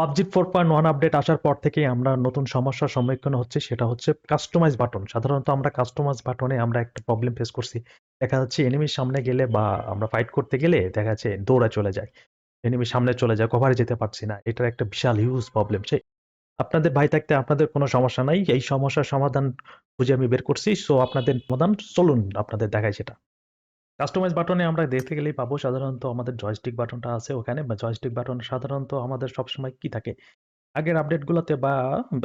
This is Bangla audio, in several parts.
PUBG 4.1 আপডেট আসার পর থেকেই আমরা নতুন সমস্যার সম্মুখীন হচ্ছি সেটা হচ্ছে কাস্টমাইজ বাটন। সাধারণত আমরা কাস্টমাইজ বাটনে আমরা একটা প্রবলেম ফেস করছি। দেখা যাচ্ছে এনিমির সামনে গেলে বা আমরা ফাইট করতে গেলে দেখা যাচ্ছে দৌড়ে চলে যায়। এনিমির সামনে চলে যায়, কভারে যেতে পারছি না। এটার একটা বিশাল হিউজ প্রবলেম। সে আপনাদের ভাই থাকতে আপনাদের কোনো সমস্যা নাই। এই সমস্যার সমাধান খুঁজে আমি বের করছি। সো আপনাদের সমাধান চলুন আপনাদের দেখাই সেটা। কাস্টমাইজ বাটনে আমরা দেখতে গেলেই পাবো সাধারণত আমাদের জয়স্টিক বাটনটা আছে ওখানে বা জয়স্টিক বাটন সাধারণত আমাদের সবসময় কি থাকে? আগের আপডেটগুলোতে বা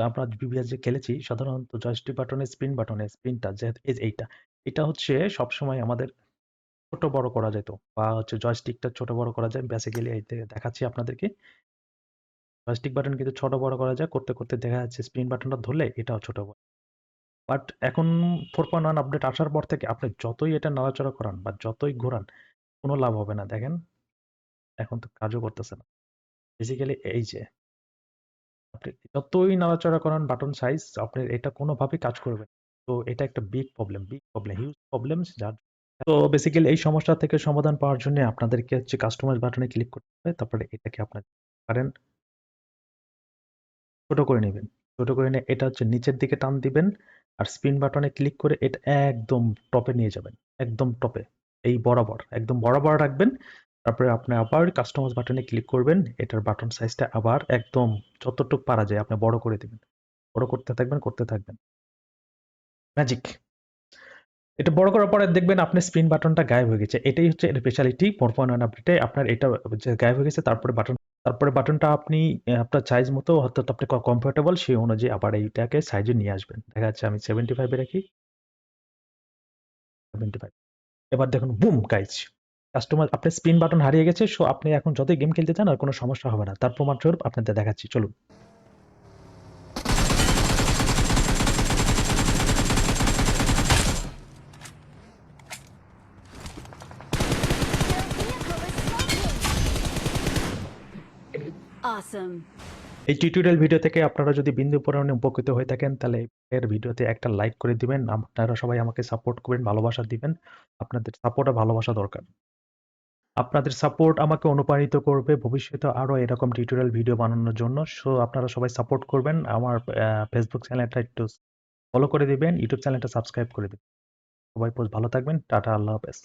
আমরা BBS যে খেলেছি সাধারণত জয়স্টিক বাটনে স্পিন বাটনে স্পিনটা যে এই এইটা। এটা হচ্ছে সবসময় আমাদের ছোট বড় করা যেত বা হচ্ছে জয়স্টিকটা ছোট বড় করা যায়। বেসিক্যালি এই দেখাচ্ছি আপনাদেরকে। জয়স্টিক বাটন কিন্তু ছোট বড় করা যায়। করতে, করতে দেখা যাচ্ছে স্পিন বাটনটা ধরলে এটাও ছোট বড়। বাট এখন 4.1 আপডেট আসার পর থেকে আপনি যতই এটা নাড়াচড়া করান বা যতই ঘোরান কোনো লাভ হবে না। দেখেন এখন তো কাজও করতেছে না। বেসিক্যালি এই যে আপনি যতই নাড়াচড়া করান বাটন সাইজ আপনার এটা কোনোভাবেই কাজ করবে তো এটা একটা big problem, big problem, huge problem যার তো বেসিক্যালি এই সমস্যা থেকে সমাধান পাওয়ার জন্য আপনাদেরকে হচ্ছে কাস্টমাইজ বাটনে ক্লিক করতে হবে। তারপরে এটাকে আপনার পারেন ছোট করে নেবেন ছোট করে নিয়ে এটা হচ্ছে নিচের দিকে টান দিবেন। আর স্পিন বাটনে ক্লিক করে এটা একদম টপে নিয়ে যাবেন। একদম টপে। এই বরাবর, একদম বরাবর রাখবেন। তারপরে আপনি আবার কাস্টমাইজ বাটনে ক্লিক করবেন। এটার বাটন সাইজটা আবার একদম যতটুক পারা যায় আপনি বড় করে দিবেন। বড় করতে থাকবেন, করতে থাকবেন। ম্যাজিক। এটা বড় করার পরে দেখবেন আপনার স্পিন বাটনটা গায়েব হয়ে গেছে। এটাই হচ্ছে স্পেশালিটি 4.1 আপডেটে আপনার এটা গায়েব হয়ে গেছে তারপরে বাটন তারপরে বাটনটা আপনি আপনার সাইজ মতো, অর্থাৎ আপনি কমফোর্টেবল সেই অনুযায়ী আবার এইটাকে সাইজে নিয়ে আসবেন। দেখা যাচ্ছে আমি সেভেন্টি ফাইভে রাখি। 75 এবার দেখুন বুম গাইজ কাস্টমার আপনার স্পিন বাটন হারিয়ে গেছে। সো আপনি এখন যতই গেম খেলতে চান, আর কোনো সমস্যা হবে না। তারপর মাত্র আপনাদের দেখাচ্ছি চলুন। Awesome. এই টিউটোরিয়াল ভিডিও থেকে আপনারা যদি বিন্দু পরিমাণে উপকৃত হয়ে থাকেন তাহলে এর ভিডিওতে একটা লাইক করে দিবেন। আপনারা সবাই আমাকে সাপোর্ট করবেন, ভালোবাসা দিবেন। আপনাদের সাপোর্ট আর ভালোবাসা দরকার। আপনাদের সাপোর্ট আমাকে অনুপ্রাণিত করবে ভবিষ্যতে আরও এরকম টিউটোরিয়াল ভিডিও বানানোর জন্য। সো আপনারা সবাই সাপোর্ট করবেন। আমার ফেসবুক চ্যানেলটা একটু ফলো করে দিবেন। ইউটিউব চ্যানেলটা সাবস্ক্রাইব করে দেবেন সবাই পোস্ট ভালো থাকবেন। টাটা আল্লাহ হাফেজ।